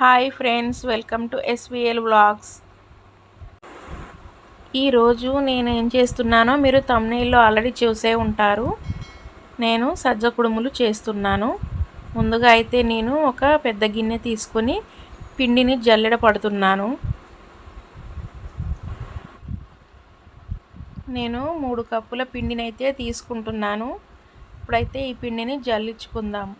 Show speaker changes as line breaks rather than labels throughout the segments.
Hi friends welcome to SVL vlogs. ఈరోజు నేను ఏం చేస్తున్నానో మీరు తమ్నైల్లో ఆల్రెడీ చూసే ఉంటారు. నేను సజ్జ కుడుములు చేస్తున్నాను. ముందుగా అయితే నేను ఒక పెద్ద గిన్నె తీసుకొని పిండిని జల్లెడ పడుతున్నాను. నేను మూడు కప్పుల పిండిని అయితే తీసుకుంటున్నాను. ఇప్పుడైతే ఈ పిండిని జల్లించుకుందాం.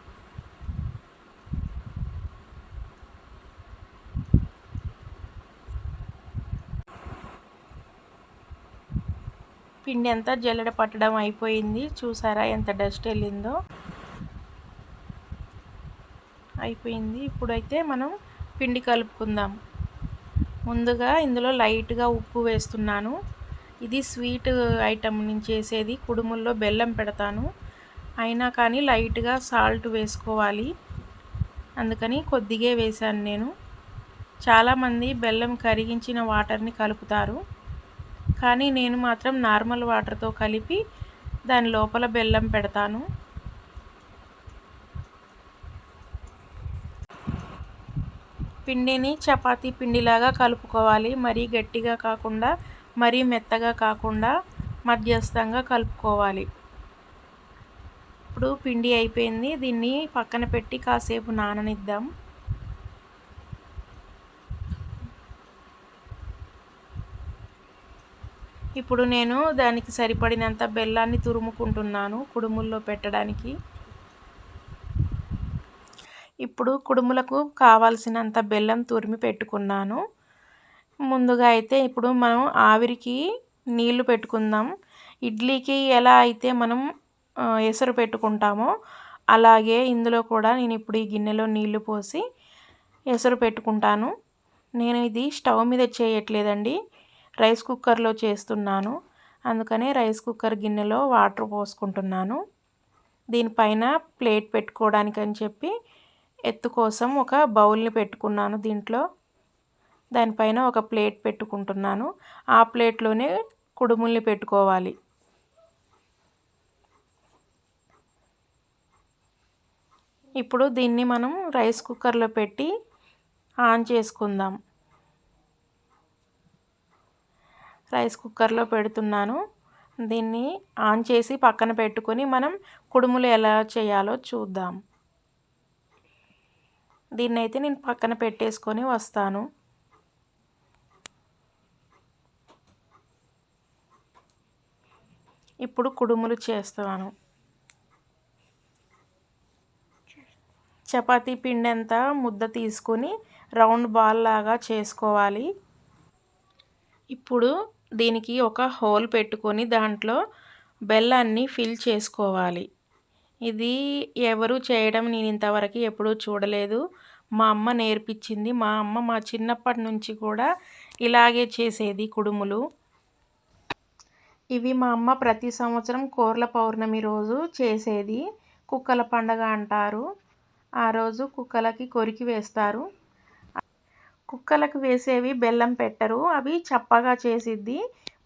పిండి అంతా జల్లెడ పట్టడం అయిపోయింది. చూసారా ఎంత డస్ట్ వెళ్ళిందో. అయిపోయింది. ఇప్పుడైతే మనం పిండి కలుపుకుందాం. ముందుగా ఇందులో లైట్గా ఉప్పు వేస్తున్నాను. ఇది స్వీట్ ఐటమ్ నుంచి చేసేది. కుడుముల్లో బెల్లం పెడతాను. అయినా కానీ లైట్గా సాల్ట్ వేసుకోవాలి. అందుకని కొద్దిగా వేశాను నేను. చాలామంది బెల్లం కరిగించిన వాటర్ని కలుపుతారు. కానీ నేను మాత్రం నార్మల్ వాటర్తో కలిపి దాని లోపల బెల్లం పెడతాను. పిండిని చపాతీ పిండిలాగా కలుపుకోవాలి. మరీ గట్టిగా కాకుండా మరీ మెత్తగా కాకుండా మధ్యస్థంగా కలుపుకోవాలి. ఇప్పుడు పిండి అయిపోయింది. దీన్ని పక్కన పెట్టి కాసేపు నాననిద్దాం. ఇప్పుడు నేను దానికి సరిపడినంత బెల్లాన్ని తురుముకుంటున్నాను కుడుముల్లో పెట్టడానికి. ఇప్పుడు కుడుములకు కావాల్సినంత బెల్లం తురిమి పెట్టుకున్నాను. ముందుగా అయితే ఇప్పుడు మనం ఆవిరికి నీళ్ళు పెట్టుకుందాం. ఇడ్లీకి ఎలా అయితే మనం ఎసరు పెట్టుకుంటామో అలాగే ఇందులో కూడా నేను ఇప్పుడు ఈ గిన్నెలో నీళ్ళు పోసి ఎసరు పెట్టుకుంటాను. నేను ఇది స్టవ్ మీద చేయట్లేదండి. రైస్ కుక్కర్లో చేస్తున్నాను. అందుకనే రైస్ కుక్కర్ గిన్నెలో వాటర్ పోసుకుంటున్నాను. దీనిపైన ప్లేట్ పెట్టుకోవడానికి అని చెప్పి ఎత్తు కోసం ఒక బౌల్ని పెట్టుకున్నాను దీంట్లో. దానిపైన ఒక ప్లేట్ పెట్టుకుంటున్నాను. ఆ ప్లేట్లోనే కుడుముల్ని పెట్టుకోవాలి. ఇప్పుడు దీన్ని మనం రైస్ కుక్కర్లో పెట్టి ఆన్ చేసుకుందాం. రైస్ కుక్కర్లో పెడుతున్నాను. దీన్ని ఆన్ చేసి పక్కన పెట్టుకొని మనం కుడుములు ఎలా చేయాలో చూద్దాం. దీన్ని అయితే నేను పక్కన పెట్టేసుకొని వస్తాను. ఇప్పుడు కుడుములు చేస్తాను. చపాతీ పిండి అంతా ముద్ద తీసుకొని రౌండ్ బాల్ లాగా చేసుకోవాలి. ఇప్పుడు దీనికి ఒక హోల్ పెట్టుకొని దాంట్లో బెల్లాన్ని ఫిల్ చేసుకోవాలి. ఇది ఎవరు చేయడం నేను ఇంతవరకు ఎప్పుడూ చూడలేదు. మా అమ్మ నేర్పించింది. మా అమ్మ మా చిన్నప్పటి నుంచి కూడా ఇలాగే చేసేది కుడుములు. ఇవి మా అమ్మ ప్రతి సంవత్సరం కోర్ల పౌర్ణమి రోజు చేసేది. కుక్కల పండగ అంటారు. ఆ రోజు కుక్కలకి కొరికి వేస్తారు. కుక్కలకు వేసేవి బెల్లం పెట్టరు. అవి చప్పగా చేసిద్ది.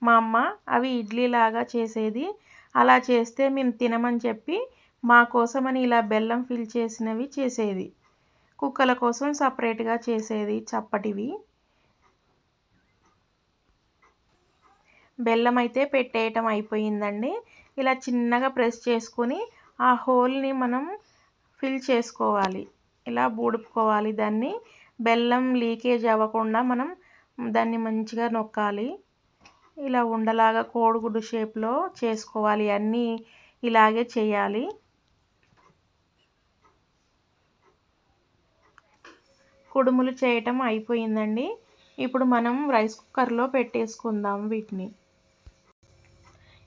మా అమ్మ అవి ఇడ్లీలాగా చేసేది. అలా చేస్తే మేము తినమని చెప్పి మా కోసమని ఇలా బెల్లం ఫిల్ చేసినవి చేసేది. కుక్కల కోసం సపరేట్గా చేసేది చప్పటివి. బెల్లం అయితే పెట్టేయటం అయిపోయిందండి. ఇలా చిన్నగా ప్రెస్ చేసుకొని ఆ హోల్ని మనం ఫిల్ చేసుకోవాలి. ఇలా బూడుపుకోవాలి దాన్ని. బెల్లం లీకేజ్ అవ్వకుండా మనం దాన్ని మంచిగా నొక్కాలి. ఇలా ఉండలాగా కోడిగుడ్డు షేప్లో చేసుకోవాలి. అన్నీ ఇలాగే చేయాలి. కుడుములు చేయటం అయిపోయిందండి. ఇప్పుడు మనం రైస్ కుక్కర్లో పెట్టేసుకుందాం వీటిని.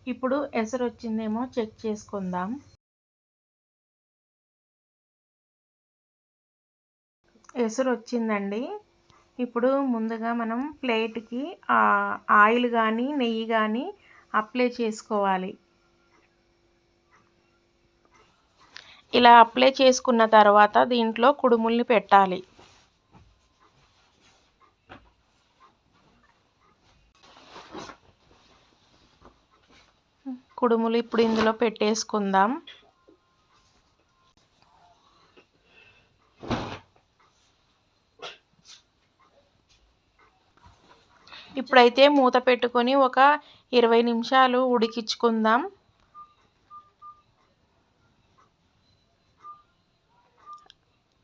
ఇప్పుడు ఎసరు వచ్చిందేమో చెక్ చేసుకుందాం. ఎసురు వచ్చిందండి ఇప్పుడు ముందుగా మనం ప్లేట్కి ఆయిల్ కానీ నెయ్యి కానీ అప్లై చేసుకోవాలి. ఇలా అప్లై చేసుకున్న తర్వాత దీంట్లో కుడుముల్ని పెట్టాలి. కుడుములు ఇప్పుడు ఇందులో పెట్టేసుకుందాం. ఇప్పుడైతే మూత పెట్టుకొని ఒక ఇరవై నిమిషాలు ఉడికించుకుందాం.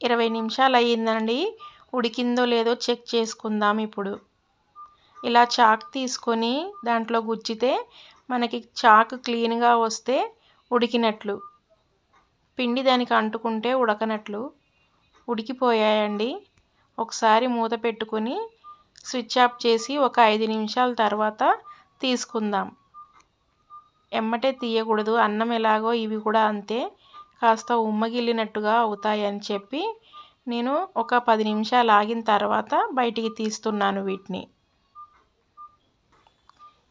ఇరవై నిమిషాలు అయ్యిందండి. ఉడికిందో లేదో చెక్ చేసుకుందాం ఇప్పుడు. ఇలా చాక్ తీసుకొని దాంట్లో గుచ్చితే మనకి చాక్ క్లీన్గా వస్తే ఉడికినట్లు. పిండి దానికి అంటుకుంటే ఉడకనట్లు. ఉడికిపోయాయండి. ఒకసారి మూత పెట్టుకొని స్విచ్ ఆఫ్ చేసి ఒక ఐదు నిమిషాల తర్వాత తీసుకుందాం. ఎమ్మటే తీయకూడదు. అన్నం ఎలాగో ఇవి కూడా అంతే. కాస్త ఉమ్మగిల్లినట్టుగా అవుతాయి అని చెప్పి నేను ఒక పది నిమిషాలు ఆగిన తర్వాత బయటికి తీస్తున్నాను వీటిని.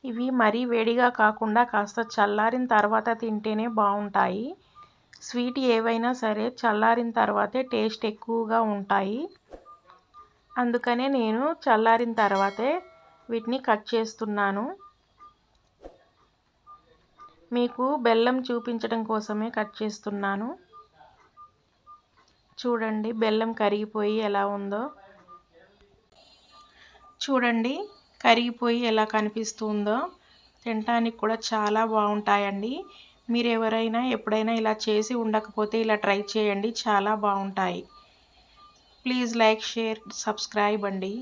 ఇవి మరీ వేడిగా కాకుండా కాస్త చల్లారిన తర్వాత తింటేనే బాగుంటాయి. స్వీట్ ఏవైనా సరే చల్లారిన తర్వాతే టేస్ట్ ఎక్కువగా ఉంటాయి. అందుకనే నేను చల్లారిన తర్వాతే వీటిని కట్ చేస్తున్నాను. మీకు బెల్లం చూపించడం కోసమే కట్ చేస్తున్నాను. చూడండి బెల్లం కరిగిపోయి ఎలా ఉందో. చూడండి కరిగిపోయి ఎలా కనిపిస్తుందో. తినటానికి కూడా చాలా బాగుంటాయండి. మీరు ఎవరైనా ఎప్పుడైనా ఇలా చేసి ఉండకపోతే ఇలా ట్రై చేయండి చాలా బాగుంటాయి. ప్లీజ్ లైక్ షేర్ సబ్స్క్రైబ్ అండి.